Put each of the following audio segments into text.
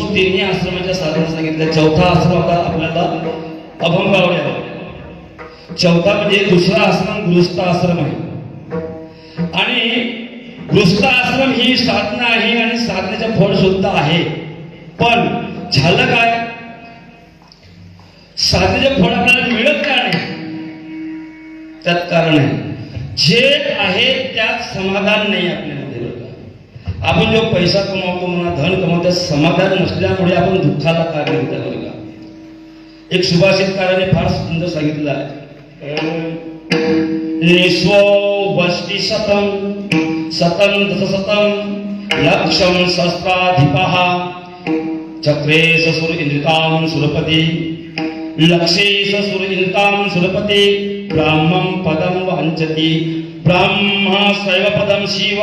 तिन्ही आश्रमाच्या साधना सांगितलं. चौथा आश्रम आता आपल्याला अभंगावले चौथा म्हणजे दुसरा आश्रम गृहस्थ आश्रम आहे. आणि गृहस्थ आश्रम ही साधना आहे आणि साधनेचं फळ सुद्धा आहे. पण झालं काय? साधनेचं फळ आपल्याला मिळत का नाही? त्यात कारण आहे. जे आहे त्यात समाधान नाही आपल्याला. आपण जो पैसा कमावतो म्हणा धन कमावतो समाधान नसल्यामुळे आपण दुःखाला कारण होतं बरं का एक सुभाषितकाराने फार सुंदर सांगितलं आहे. निस्वो वष्टी सतम सतम दश सतम लक्षम शस्त्राधिपः चक्रे ससुर इंद्रिताम सुरपती लक्षे ससुर इंद्रिताम सुरपती ब्राह्मं पदम वाञ्छति ब्राह्म शैव पदम शिव।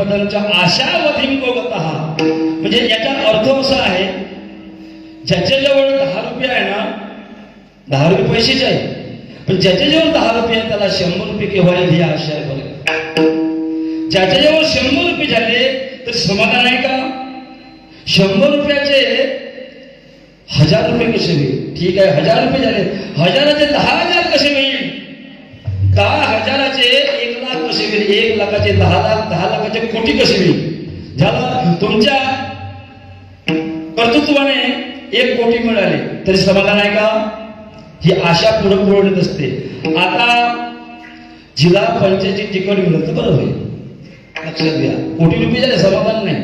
पदांच्या आशावधीम गोगत म्हणजे याचा अर्थ असा आहे ज्याच्याजवळ दहा रुपये आहे ना दहा रुपये पैसेच आहे पण ज्याच्याजवळ दहा रुपये आहे त्याला शंभर रुपये केव्हा येईल ही आशा आहे बरं. ज्याच्याजवळ शंभर रुपये झाले तर समाधान आहे का? शंभर रुपयाचे हजार रुपये कसे होईल ठीक आहे हजार रुपये झाले. हजाराचे दहा हजार कसे मिळेल? दहा हजाराचे कसे होईल एक लाखाचे दहा लाख दहा लाखाचे कोटी कसे होईल झालं तुमच्या कर्तृत्वाने एक कोटी मिळाले तरी समाधान आहे का? ही आशा पुढे पुरवण्यात असते. आता जिल्हा पंचायतची तिकीट मिळत बरोबर लक्षात घ्या. कोटी रुपये झाले समाधान नाही.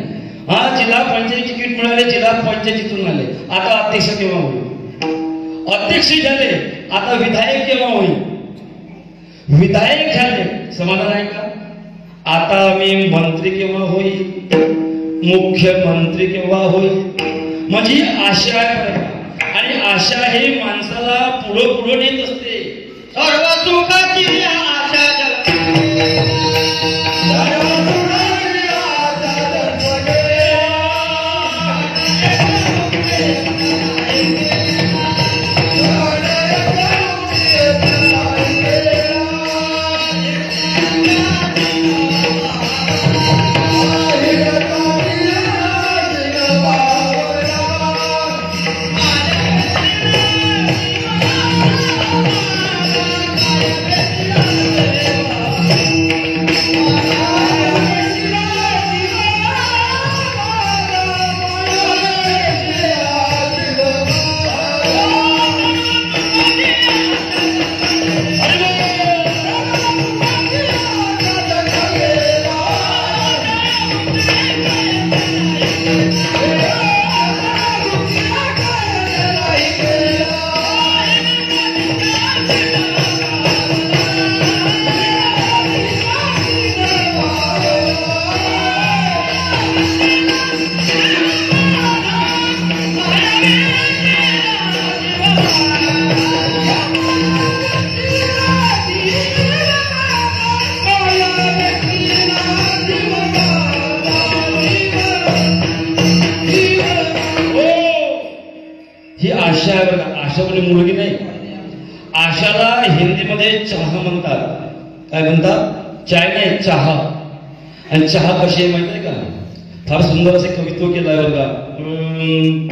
हा जिल्हा पंचायत तिकीट मिळाले जिल्हा पंचायतीतून आले. आता अध्यक्ष केव्हा होईल? अध्यक्ष झाले आता विधायक केव्हा होईल? विधायक झाले. समाधान आहे का? आता मी मंत्री केव्हा होईल मुख्यमंत्री केव्हा होईल म्हणजे आशा आणि आशा हे माणसाला पुढं पुढं नेत असते. सर्व सुखाची चहा म्हणतात. काय म्हणतात? चाय नाही चहा. आणि चहा कशी आहे माहिती आहे का? फार सुंदर असे कवित्व केलंय बघा. हम्म.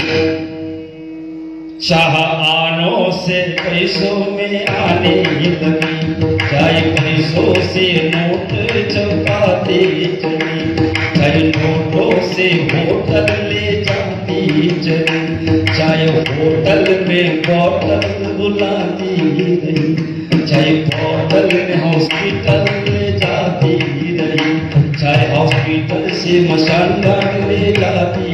चाह आनो से पैसों में आने ही लगी चाहे पैसों से नोट चपाते चली चाहे नोटों से होटल ले जाती चली चाहे होटल में बॉटल बुलाती रही, चाहे बॉटल में हॉस्पिटल ले जाती रही, चाहे हॉस्पिटल से मशान ले जाती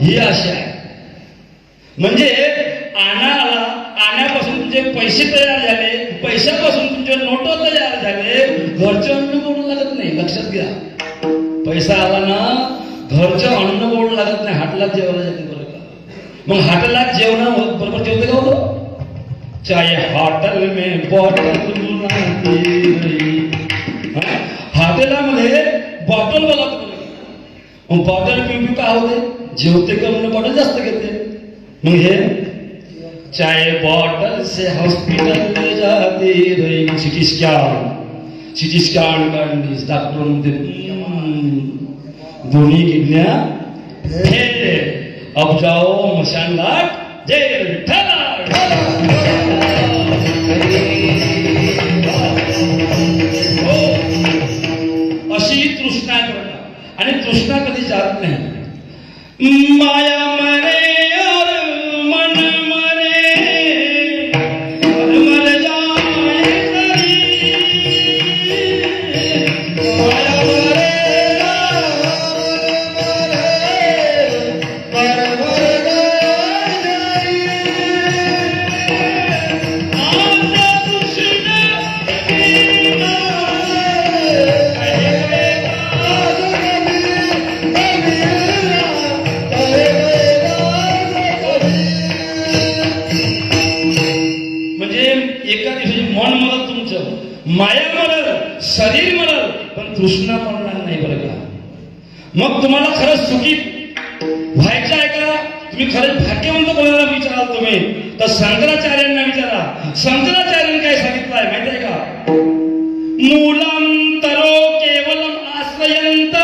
ही आशा आहे म्हणजे आणाला आण्यापासून पैसे तयार पैशापासून तुमच्या नोट तयार झाले घरचे अन्न गोड लागत नाही लक्षात घ्या. पैसा आला ना घरचं अन्न गोड लागत नाही हाटलात जेवायला जाते बरं का? मग हाटलात जेवण बरोबर जेवते का होतं चाहे हॉटेल में बॉटल हॉटेलामध्ये बॉटल बोलत मग बॉटल पिऊ पिऊ का होते? जेवते का म्हणून बॉटल जास्त घेते. मग हे चाय बॉर्डर से हॉस्पिटल में जाते रहे सिटी स्कैन। सिटी स्कॅन काढली डॉक्टर म्हणते दोन्ही किडन्या फेल। अब जाओ मशान घाट अशी तृष्णा करतात आणि तृष्णा कधी जात नाही। माया मग तुम्हाला खरंच सुखी व्हायचं आहे का? तुम्ही खरंच भाग्यवंत कोणाला विचाराल तुम्ही? तर शंकराचार्यांना विचारा. शंकराचार्यांनी काय सांगितलं आहे माहिती आहे का? मुलांतरो केवलम आश्रयंत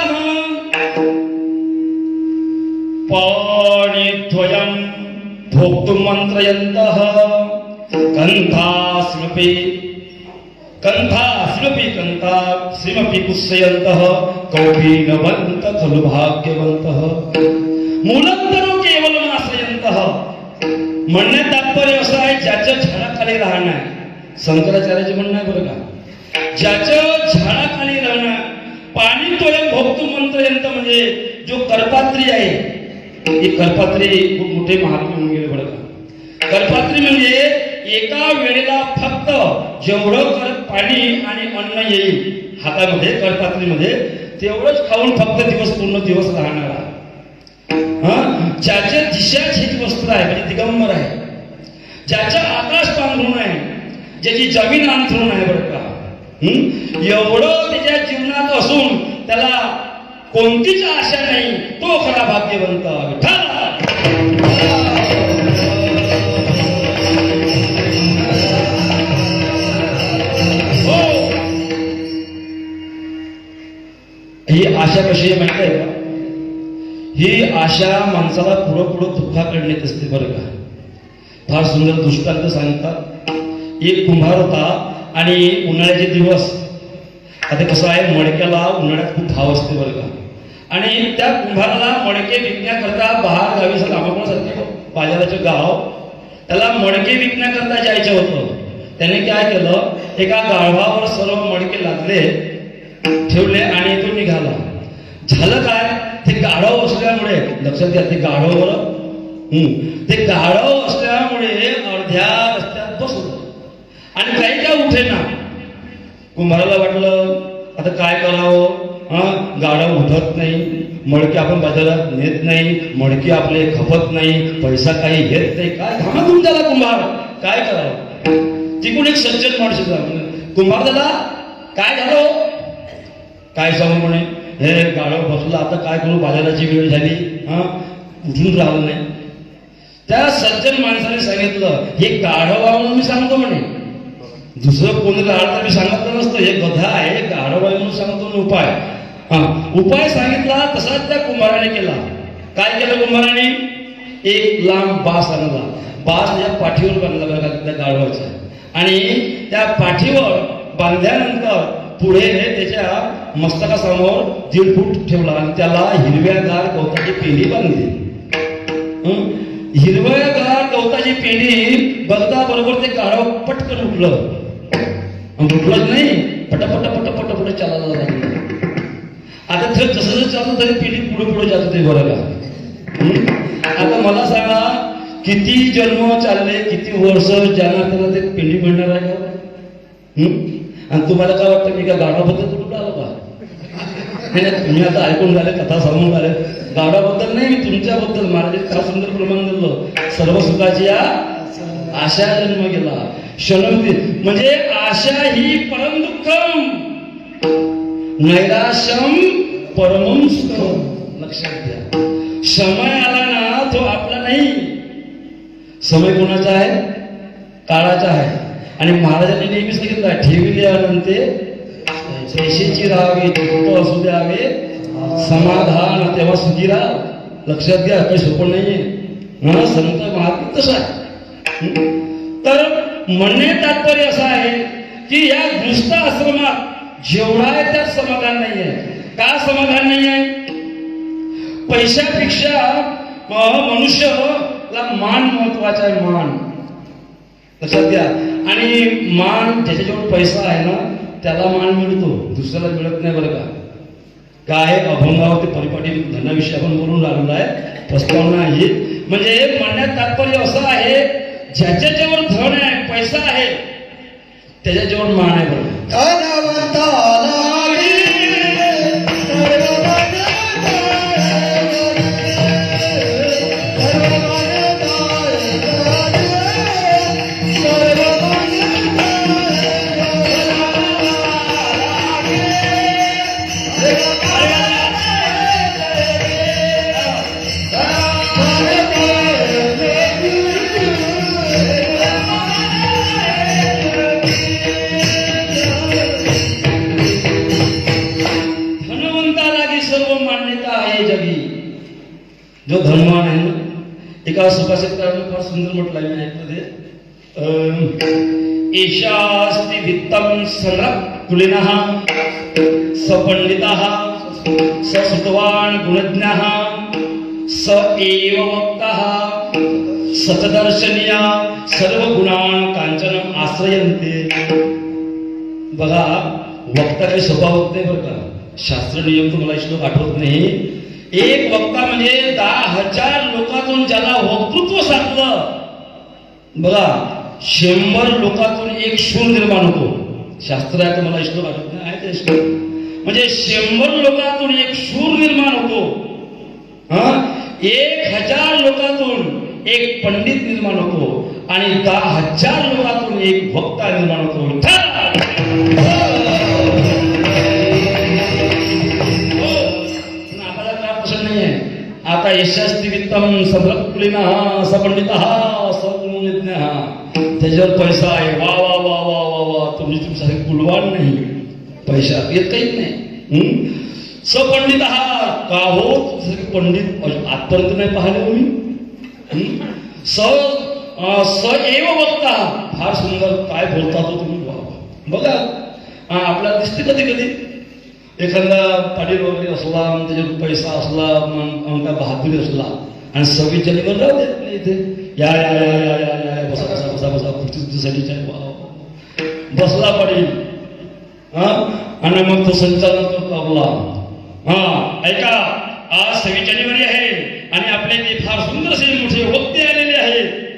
पाणिद्वयं कंथा स्मृपी कन्थास्मपि कन्थास्मपि कन्था श्रीमपि कुस्सयन्तः कौपीनवन्त खलु भाग्यवन्तः। मूलांतरो केवलम आश्रयन्तः। म्हणण्यात तात्पर्य असं आहे ज्याच्या झाडाखाली राहणं आहे शंकराचार्याचे म्हणणं बरं का ज्याच्या झाडाखाली राहणं पाणी तोय भोगतो मंत्र यंत्र म्हणजे जो करपात्री आहे ही करपात्री खूप मोठे महात्मा होऊन गेले बरं का कल्पात्री म्हणजे एका वेळेला फक्त, जेवढं कर पाणी आणि अन्न येईल हातामध्ये कल्पात्रीमध्ये तेवढंच खाऊन फक्त दिवस पूर्ण दिवस राहणार हा? ज्याच्या दिशा झीज वस्त्र आहे म्हणजे दिगंबर आहे. ज्याच्या आकाश पांघरून आहे ज्याची जमीन अंथरून आहे बरं का. एवढं त्याच्या जीवनात असून त्याला कोणतीच आशा नाही तो खरा भाग्यवंत अशा माणसाला पुढं पुढं दुःखाकडे नेत असते बरं का. फार सुंदर दृष्टांत सांगतात. एक कुंभार होता आणि उन्हाळ्याचे दिवस. आता कसं आहे मडक्याला उन्हाळ्यात खूप भाव असते बरं का. आणि त्या कुंभाराला मडके विकण्याकरता बाहेर गावी सारखे बाजाराचे गाव. त्याला मडके विकण्याकरता जायचं होतं. त्याने काय केलं एका गाढवावर सर्व मडके लागले ठेवले आणि तो निघाला. झालं काय? ते गाढव असल्यामुळे लक्षात घ्या ते गाढव बरं ते गाढव असल्यामुळे अर्ध्या रस्त्यात बसलो. आणि काही काय उठे ना कुंभाराला वाटलं आता काय करावं? हा गाढव उठत नाही. मडके आपण बाजारात नेत नाही. मडके आपले खपत नाही. पैसा काही घेत नाही. काय घामातून त्याला कुंभार? काय करावं? तिकडून एक सज्जन माणूस कुंभार दादा काय झालं? काय सांगू म्हणे? हे गाढव बसला आता काय करू? बाजाराची वेळ झाली. हा? उठून राहिलं नाही. त्या सज्जन माणसाने सांगितलं हे गाढव म्हणून मी सांगतो म्हणे. दुसरं कोणी राहिलं तर मी सांगितलं नसतं. हे गधा आहे गाढव आहे म्हणून सांगतो उपाय. हा. उपाय सांगितला तसाच त्या कुंभाराने केला. काय केलं कुंभाराने? एक लांब बास आणला. बास या पाठीवर बांधला बघा त्या गाढवाच्या आणि त्या पाठीवर बांधल्यानंतर पुढे त्याच्या मस्तकासमोर दीड फूट ठेवला आणि त्याला हिरव्यागार गवताची पेनी बांधली. हिरव्यागार गवताची पेनी बघता बरोबर ते गाढव पटकन उठलं. आणि उठलंच नाही. पटापट पटापट पुढे चालायला लागलं. आता जर जसं जसं चालत तरी पिढी पुढे पुढे जात होते बरं का आता मला सांगा किती जन्म चालले किती वर्ष ज्यांना त्याला ते पिंडी मिळणार आहे? का आणि तुम्हाला काय वाटतं मी का गाडाबद्दल कुठून आलो का? नाही नाही, तुम्ही आता ऐकून झाले कथा सांगून झाले. गाडाबद्दल नाही मी तुमच्याबद्दल महाराज का सुंदर प्रमाण दिलं सर्व सुखाची या आशा जन्म गेला क्षणवती म्हणजे आशा ही परम दुःखम. नैराशम परमम सुखम. लक्षात घ्या. समय आला ना तो आपला नाही. समय कोणाचा आहे? काळाचा आहे. आणि महाराजांनी नेहमी सांगितलं ठेविले अनंते पैशाची राहावे दुःख असू द्यावे समाधान तेव्हा सुखी राहा लक्षात घ्या काही सोपं नाहीये. म्हणून संत महात्मा तसं आहे. तर म्हणणे तात्पर्य असं आहे की या गृहस्थ आश्रमात जेवढा आहे त्यात समाधान नाही आहे का समाधान नाही आहे पैशापेक्षा मनुष्य मनुष्यला मान महत्त्वाचा आहे मान. लक्षात घ्या आणि मान ज्याच्याजवळ पैसा आहे ना त्याला मान मिळतो. दुसऱ्याला मिळत नाही बरं का. काय? अभंगावरती परिपाटी धनाविषयी आपण बोलून राहिलो आहे. प्रस्तावना ही. म्हणजे म्हणण्यात तात्पर्य असं आहे ज्याच्याजवळ धन आहे पैसा आहे त्याच्याजवळ मान आहे बरं. जो धर्मान आहे ना एका सुभाषितकाराने फार सुंदर म्हटलं आहे मी ऐकलं ते. अं, एषास्ति वित्तं सनकुलिनः सपंडितः गुणज्ञः स एव वक्तः सतदर्शनीय सर्व गुणान कांचन आश्रयन्ते। बघा वक्ता काही सोपा होत नाही बरं का? शास्त्र नियम तुम्हाला श्लोक आठवत नाही. एक वक्ता म्हणजे दहा हजार लोकातून ज्याला वक्तृत्व साधलं बघा शंभर लोकातून एक शूर निर्माण होतो. शास्त्र आहे तुम्हाला इष्ट वाटत नाही आहे ते म्हणजे शंभर लोकातून एक शूर निर्माण होतो. हा? एक हजार लोकातून एक पंडित निर्माण होतो. आणि दहा हजार लोकातून एक वक्ता निर्माण होतो. आता यशास्ती वित्तम सभ्रकुलीना सपंडित सज्ञ त्याच्यावर पैसा आहे. वा वा वा वा वा वा. तुम्ही तुमच्यासाठी कुलवान नाही. पैसा येत काहीच नाही. सपंडित सपंडित. का हो? तुमच्यासारखे पंडित आजपर्यंत नाही पाहिले तुम्ही? मी स स एव बघता फार सुंदर काय बोलता तो तुम्ही? वा बघा. हा, आपल्याला दिसते कधी कधी? एखादा पाटील वगैरे असला त्याच्यावर पैसा असला मग आमचा बहादुरी असला आणि सव्वीस जानेवारी राहू देत नाही इथे. या या या या या या या, बसा बसा बसा बसा खुर्ची तुमच्यासाठी बसला पाटील. हा? आणि मग तो संचालन करतो आपला हा ऐका आज सव्वीस जानेवारी आहे. आणि आपले ते फार सुंदर असे मोठे वक्ते आलेले आहेत.